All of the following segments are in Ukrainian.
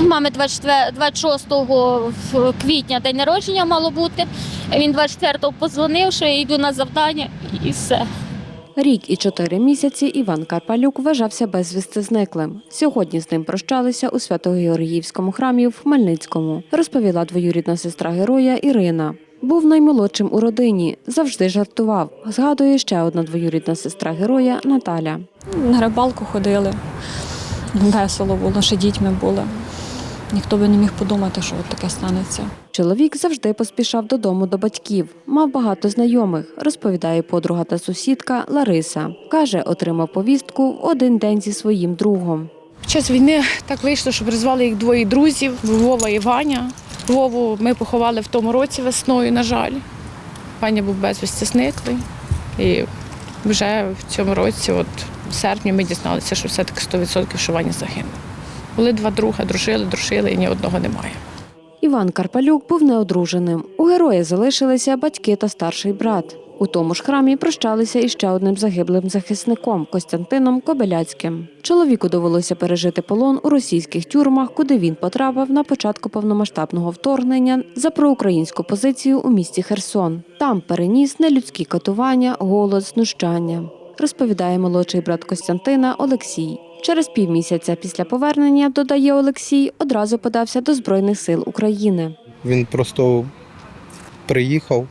У Мами 24 26 в- квітня день народження мало бути. Він 24-го позвонив, що я йду на завдання і все. Рік і чотири місяці Іван Карпалюк вважався безвісти зниклим. Сьогодні з ним прощалися у Свято-Георгіївському храмі в Хмельницькому, розповіла двоюрідна сестра героя Ірина. Був наймолодшим у родині, завжди жартував. Згадує ще одна двоюрідна сестра героя Наталя. На рибалку ходили. Весело було, ще дітьми були. Ніхто би не міг подумати, що от таке станеться. Чоловік завжди поспішав додому до батьків. Мав багато знайомих, розповідає подруга та сусідка Лариса. Каже, отримав повістку в один день зі своїм другом. Під час війни так вийшло, що призвали їх двоє друзів Вова і Ваня. Вову ми поховали в тому році весною, на жаль. Ваня був безвісті зниклий. І вже в цьому році, от в серпні, ми дізналися, що все-таки 100% що Ваня загинув. Були два друга, дружили, дружили, і ні одного немає. Іван Карпалюк був неодруженим. У героя залишилися батьки та старший брат. У тому ж храмі прощалися із ще одним загиблим захисником Костянтином Кобеляцьким. Чоловіку довелося пережити полон у російських тюрмах, куди він потрапив на початку повномасштабного вторгнення за проукраїнську позицію у місті Херсон. Там переніс нелюдські катування, голод, знущання. Розповідає молодший брат Костянтина Олексій. Через півмісяця після повернення, додає Олексій, одразу подався до Збройних сил України. Він просто приїхав,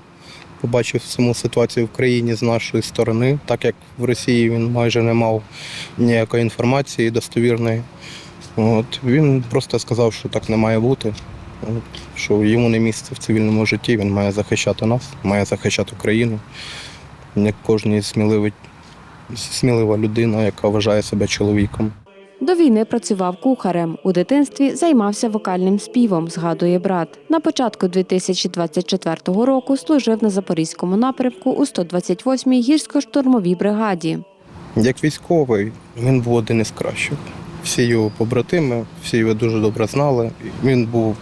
побачив саму ситуацію в країні з нашої сторони, так як в Росії він майже не мав ніякої інформації достовірної. От, він просто сказав, що так не має бути, що йому не місце в цивільному житті, він має захищати нас, має захищати Україну. Як кожен сміливий, смілива людина, яка вважає себе чоловіком. До війни працював кухарем. У дитинстві займався вокальним співом, згадує брат. На початку 2024 року служив на запорізькому напрямку у 128-й гірсько-штурмовій бригаді. Як військовий, він був один із кращих. Всі його побратими, всі його дуже добре знали. Він був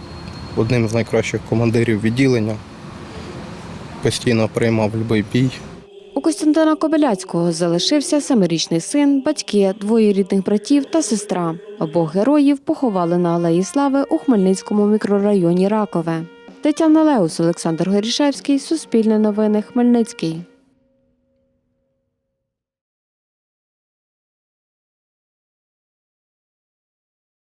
одним з найкращих командирів відділення, постійно приймав будь-який бій. У Костянтина Кобиляцького залишився семирічний син, батьки, двоє рідних братів та сестра. Обох героїв поховали на Алеї Слави у Хмельницькому мікрорайоні Ракове. Тетяна Леус, Олександр Горішевський, Суспільне новини, Хмельницький.